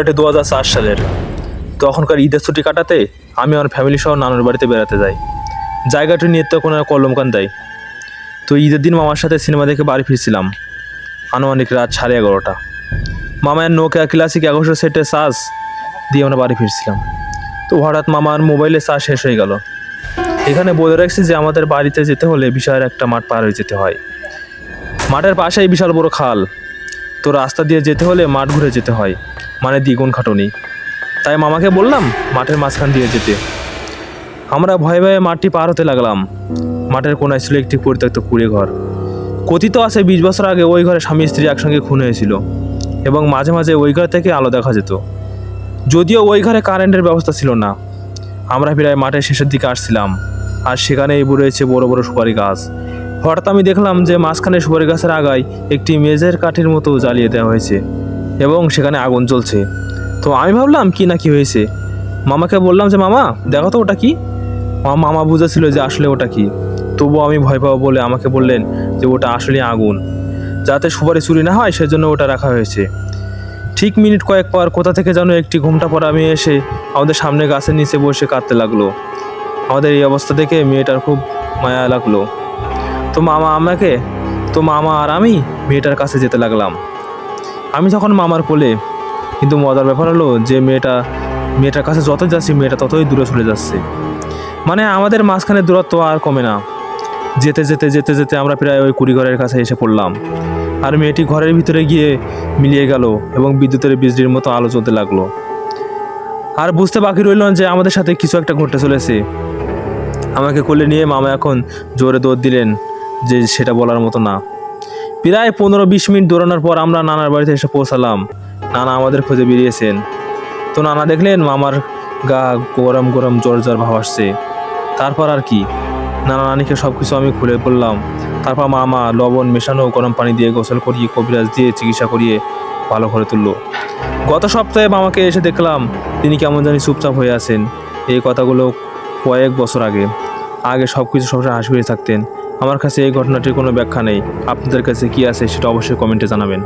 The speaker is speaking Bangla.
এটা দু হাজার চার সালের। তখনকার ঈদের ছুটি কাটাতে আমি আমার ফ্যামিলি সহ নানুর বাড়িতে বেড়াতে যাই। জায়গাটি নিয়ে তো কোনো কলমকান দেয়। তো ঈদের দিন মামার সাথে সিনেমা দেখে বাড়ি ফিরছিলাম। আনুমানিক রাত সাড়ে এগারোটা। মামার নোকিয়া ক্লাসিক এগারোশো সেটে চার্জ দিয়ে আমরা বাড়ি ফিরছিলাম। তো হঠাৎ মামার মোবাইলে চার্জ শেষ হয়ে গেল। এখানে বলে রাখছি যে আমাদের বাড়িতে যেতে হলে বিশাল একটা মাঠ পার হয়ে যেতে হয়। মাঠের পাশেই বিশাল বড় খাল। তো রাস্তা দিয়ে যেতে হলে মাঠ ঘুরে যেতে হয় মানে দ্বিগুণ খাটুনি। তাই মামাকে বললাম মাঠের মাঝখান দিয়ে যেতে। আমরা ভয়ে ভয়ে মাঠটি পার হতে লাগলাম। মাঠের কোনায় ছিল একটি পরিত্যক্ত কুড়ে ঘর। কথিত আছে বিশ বছর আগে ওই ঘরে স্বামী স্ত্রী একসঙ্গে খুন হয়েছিল এবং মাঝে মাঝে ওই ঘর থেকে আলো দেখা যেত। যদিও ওই ঘরে কারেন্টের ব্যবস্থা ছিল না। আমরা প্রায় মাঠের শেষের দিকে আসছিলাম। আর সেখানে এই রয়েছে বড় বড় সুপারি গাছ। হঠাৎ আমি দেখলাম যে মাঝখানে সুপারি গাছের আগায় একটি মেজের কাঠের মতো জ্বালিয়ে দেওয়া হয়েছে এবং সেখানে আগুন জ্বলছে। তো আমি ভাবলাম, কি না কি হয়েছে? মামাকে বললাম যে, মামা, দেখো তো ওটা কি? মামা বুঝেছিল যে আসলে ওটা কি। তবুও আমি ভয় পাবো বলে আমাকে বললেন যে, ওটা আসলে আগুন। যাতে সুপারি চুরি না হয়, সেজন্য ওটা রাখা হয়েছে। ঠিক মিনিট কয়েক পর কোথা থেকে যেন একটি ঘুমটা পড়া মেয়ে এসে আমাদের সামনে গাছের নিচে বসে কাঁদতে লাগল। আমাদের এই অবস্থা দেখে মেয়েটার খুব মায়া লাগল। তো মামা আমাকে, তো মামা আর আমি মেয়েটার কাছে যেতে লাগলাম। আমি যখন মামার কোলে, কিন্তু মজার ব্যাপার হলো যে মেয়েটা, মেয়েটার কাছে যত যাচ্ছি, মেয়েটা ততই দূরে চলে যাচ্ছে। মানে আমাদের মাঝখানে দূরত্ব আর কমে না। যেতে যেতে যেতে যেতে আমরা প্রায় ওই কুড়িঘরের কাছে এসে পড়লাম। আর মেয়েটি ঘরের ভিতরে গিয়ে মিলিয়ে গেল এবং বিদ্যুতের বিজলির মতো আলো জ্বলতে লাগল। আর বুঝতে বাকি রইল যে আমাদের সাথে কিছু একটা ঘটতে চলেছে। আমাকে কোলে নিয়ে মামা এখন জোরে দৌড় দিলেন। যে সেটা বলার মতো না। প্রায় পনেরো বিশ মিনিট দৌড়ানোর পর আমরা নানার বাড়িতে এসে পৌঁছালাম। নানা আমাদের খোঁজে বেরিয়েছেন। তো নানা দেখলেন মামার গা গরম গরম জ্বর জ্বর ভাব আসছে। তারপর আর কি? নানা নানিকে সব কিছু আমি খুলে বললাম। তারপর মামা লবণ মেশানো, গরম পানি দিয়ে গোসল করিয়ে, কবিরাজ দিয়ে চিকিৎসা করিয়ে ভালো করে তুলল। গত সপ্তাহে মামাকে এসে দেখলাম তিনি কেমন জানি চুপচাপ হয়ে আছেন। এই কথাগুলো কয়েক বছর আগে। আগে সব কিছু সবসময় হাসি থাকতেন। আমার কাছে এই ঘটনাটির কোনো ব্যাখ্যা নেই। আপনাদের কাছে কি আছে সেটা অবশ্যই কমেন্টে জানাবেন।